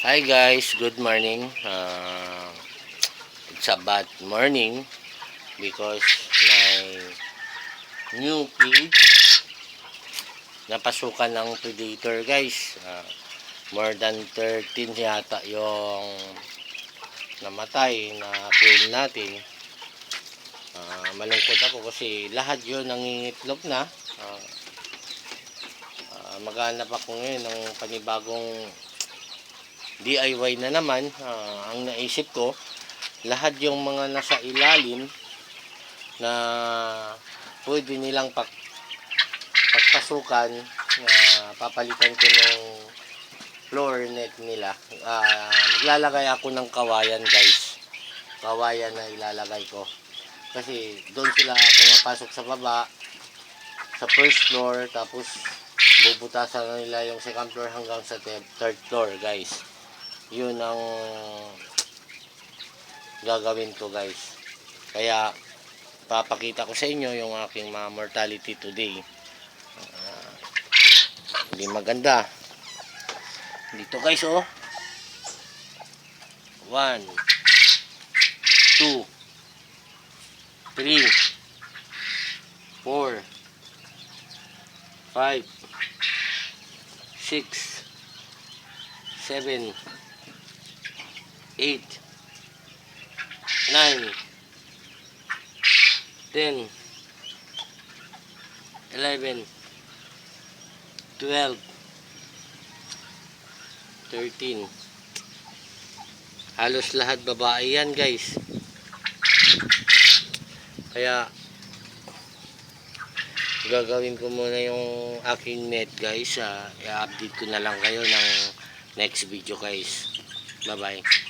Hi guys, good morning. Uh, it's a bad morning because my new kid napasukan ng predator guys. Uh, more than 13 yata yung namatay na quail natin. Uh, malungkot ako kasi lahat yun nangingitlog na. Uh, uh, maghanap ako ngayon ng panibagong DIY na naman, ah, ang naisip ko, lahat yung mga nasa ilalim na pwede nilang pag, pagpasukan na papalitan ko ng floor net nila. Ah, maglalagay ako ng kawayan guys. Kawayan na ilalagay ko. Kasi doon sila pumapasok sa baba, sa first floor, tapos bubutasan na nila yung second floor hanggang sa third floor guys yun ang gagawin ko guys. Kaya papakita ko sa inyo yung aking mga mortality today. Ah, hindi maganda. Dito guys oh. 1 2 3 4 5 6 7 8 9 10 11 12 13 halos lahat babae yan guys. Kaya gagawin ko muna yung aking net guys. Ah, i-update ko na lang kayo ng next video guys. Bye bye